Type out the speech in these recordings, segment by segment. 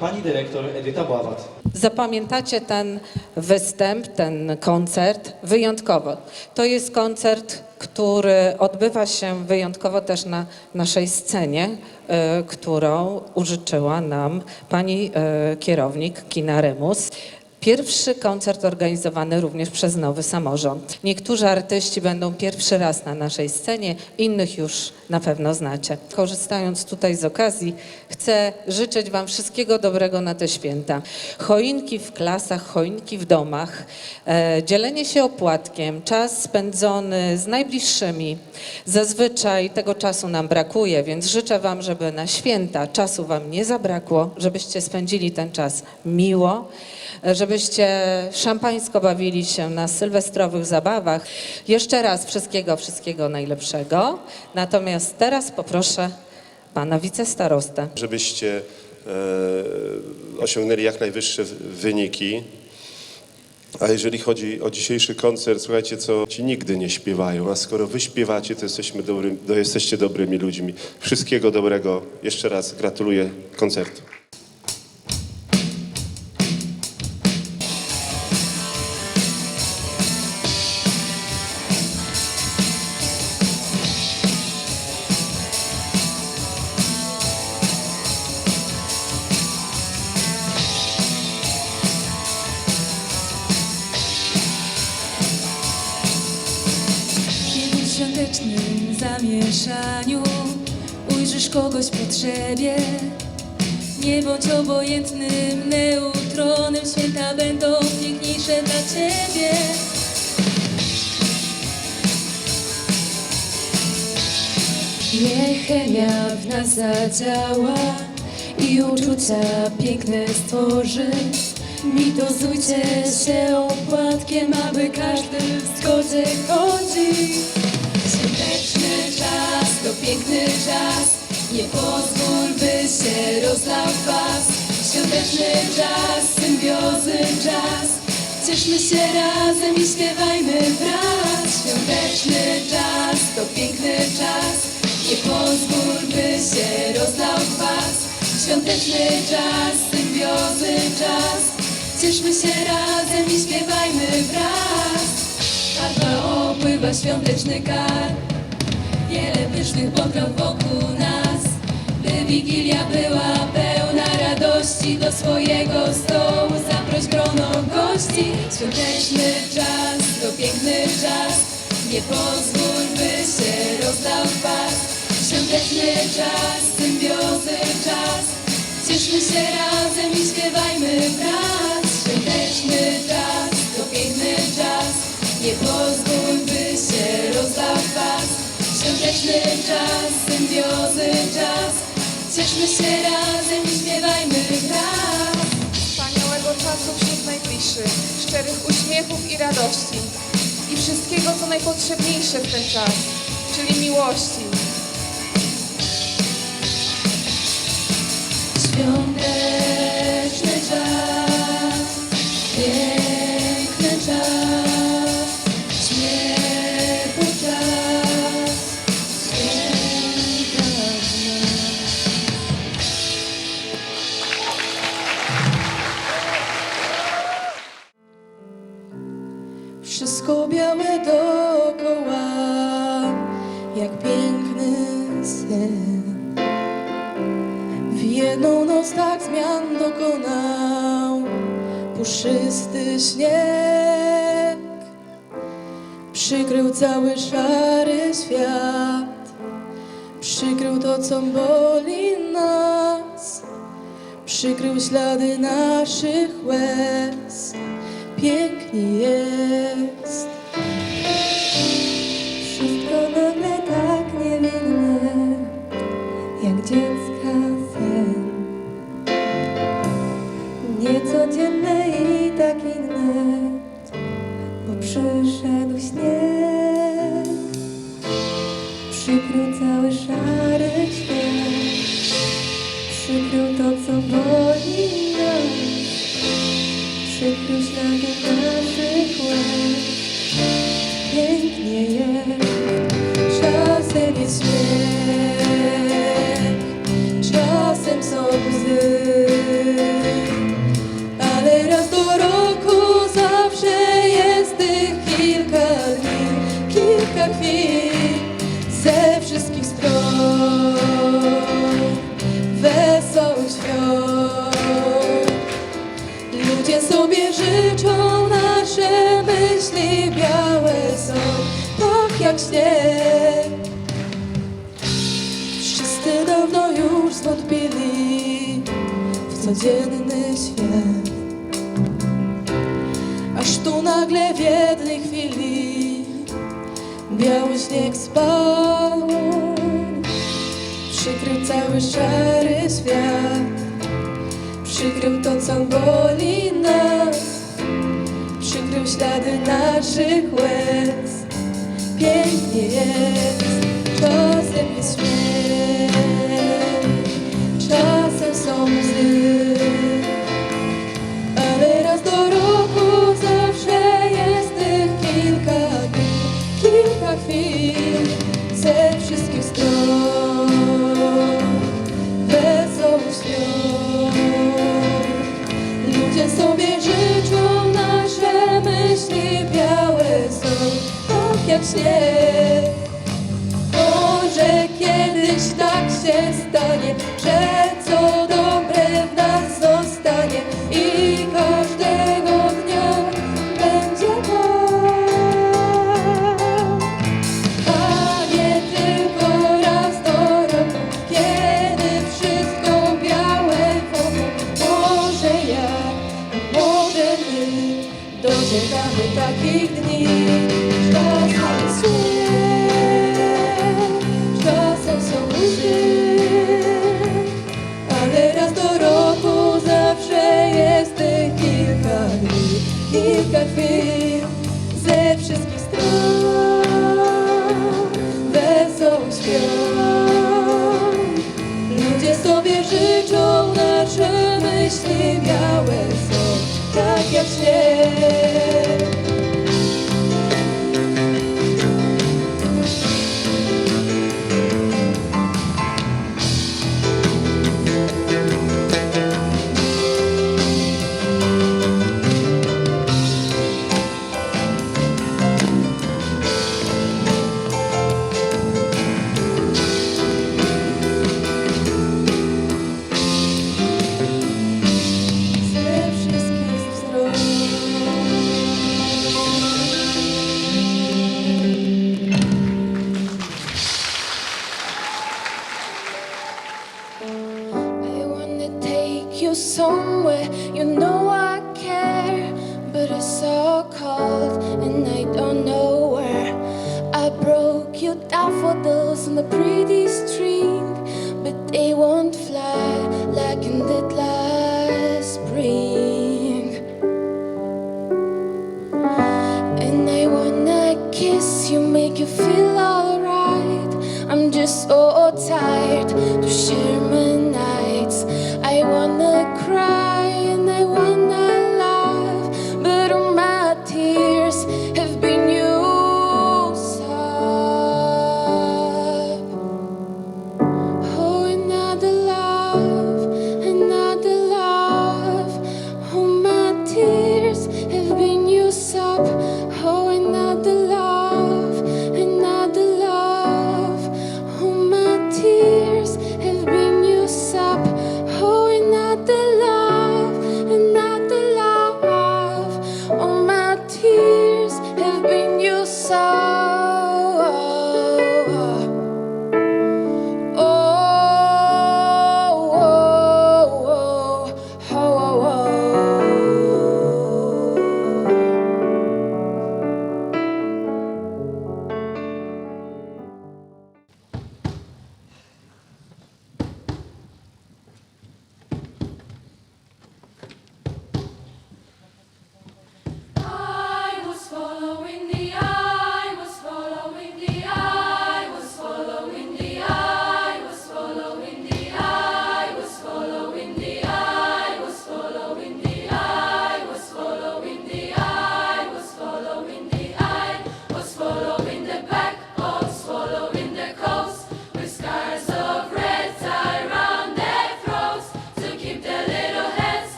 Pani dyrektor Edyta Bławat. Zapamiętacie ten występ, ten koncert wyjątkowo. To jest koncert, który odbywa się wyjątkowo też na naszej scenie, e, którą użyczyła nam pani e, kierownik Kina Remus. Pierwszy koncert organizowany również przez Nowy Samorząd. Niektórzy artyści będą pierwszy raz na naszej scenie, innych już na pewno znacie. Korzystając tutaj z okazji, chcę życzyć Wam wszystkiego dobrego na te święta. Choinki w klasach, choinki w domach, e, dzielenie się opłatkiem, czas spędzony z najbliższymi. Zazwyczaj tego czasu nam brakuje, więc życzę Wam, żeby na święta czasu Wam nie zabrakło, żebyście spędzili ten czas miło żebyście szampańsko bawili się na sylwestrowych zabawach. Jeszcze raz wszystkiego, wszystkiego najlepszego. Natomiast teraz poproszę pana wicestarostę. żebyście e, osiągnęli jak najwyższe wyniki. A jeżeli chodzi o dzisiejszy koncert, słuchajcie, co ci nigdy nie śpiewają, a skoro wy śpiewacie, to, jesteśmy dobrym, to jesteście dobrymi ludźmi. Wszystkiego dobrego. Jeszcze raz gratuluję koncertu. Świątecznym zamieszaniu ujrzysz kogoś w potrzebie, nie bądź obojętnym neutronem, święta będą piękniejsze dla Ciebie. Niech chemia w nas zadziała i uczucia piękne stworzy. Mitozujcie się opłatkiem, aby każdy w zgodzie chodzi. Świąteczny czas to piękny czas, nie pozwól, by się rozlał was. Świąteczny czas, symbiozy czas, cieszmy się razem i śpiewajmy wraz. Świąteczny czas to piękny czas, nie pozwól, by się rozlał was. Świąteczny czas, symbiozy czas, cieszmy się razem i śpiewajmy wraz. Farba opływa świąteczny kar, wiele pysznych potraw wokół nas, by Wigilia była pełna radości. Do swojego stołu zaproś grono gości. Świąteczny czas to piękny czas, nie pozwól, by się rozdał pas. Świąteczny czas, symbiozy czas, cieszmy się razem i śpiewajmy wraz. Świąteczny czas, nie pozwól, by się rozdał pas. Świąteczny czas, symbiozy czas, cieszmy się razem i śpiewajmy wraz. wspaniałego czasu wśród najbliższych, szczerych uśmiechów i radości i wszystkiego, co najpotrzebniejsze w ten czas, czyli miłości. Świąteczny puszysty śnieg. Przykrył cały szary świat, przykrył to, co boli nas, przykrył ślady naszych łez. Pięknie jest. Tobie życzą nasze myśli białe są, tak jak śnieg. Wszyscy dawno już zwątpili w codzienny świat. Aż tu nagle w jednej chwili biały śnieg spał, przykrył cały szary świat. Przykrył to, co boli nas. Przykrył ślady naszych łez. Pięknie jest, to ze mnie śmiech Yeah. kilka chwil ze wszystkich stron wesołych świąt. Ludzie sobie życzą, nasze myśli białe są, tak jak śnieg.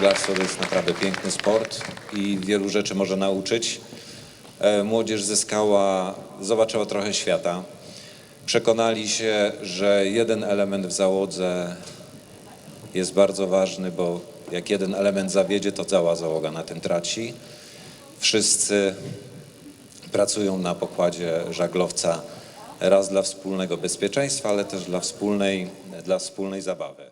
Żeglarstwo jest naprawdę piękny sport i wielu rzeczy może nauczyć. E, Młodzież zyskała, zobaczyła trochę świata. Przekonali się, że jeden element w załodze jest bardzo ważny, bo jak jeden element zawiedzie, to cała załoga na tym traci. Wszyscy pracują na pokładzie żaglowca raz dla wspólnego bezpieczeństwa, ale też dla wspólnej, dla wspólnej zabawy.